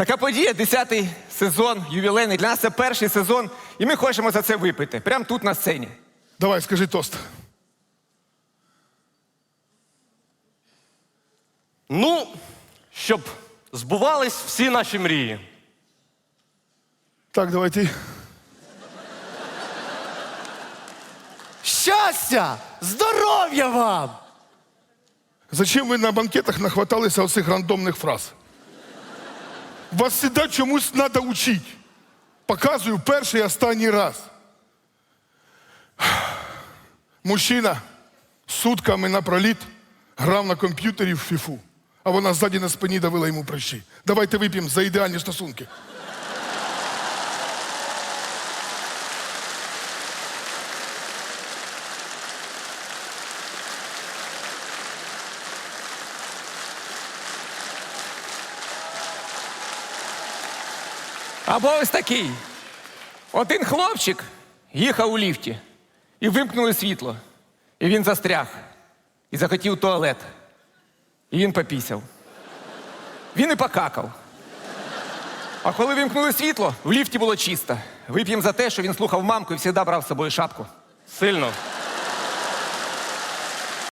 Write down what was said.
Така подія, 10-й сезон, ювілейний. Для нас це перший сезон, і ми хочемо за це випити. Прямо тут на сцені. Давай, скажи тост. Ну, щоб збувались всі наші мрії. Так, давай ти. Щастя! Здоров'я вам! Зачем ви на банкетах нахваталися оцих рандомних фраз? Вас всегда чомусь треба учити. Показую перший і останній раз. Мужчина сутками напроліт грав на комп'ютері в фіфу, а вона ззаді на спині давила йому прищі. Давайте вип'ємо за ідеальні стосунки. Або ось такий. Один хлопчик їхав у ліфті і вимкнули світло. І він застряг. І захотів туалет. І він попісяв. Він і покакав. А коли вимкнули світло, в ліфті було чисто. Вип'ємо за те, що він слухав мамку і завжди брав з собою шапку. Сильно.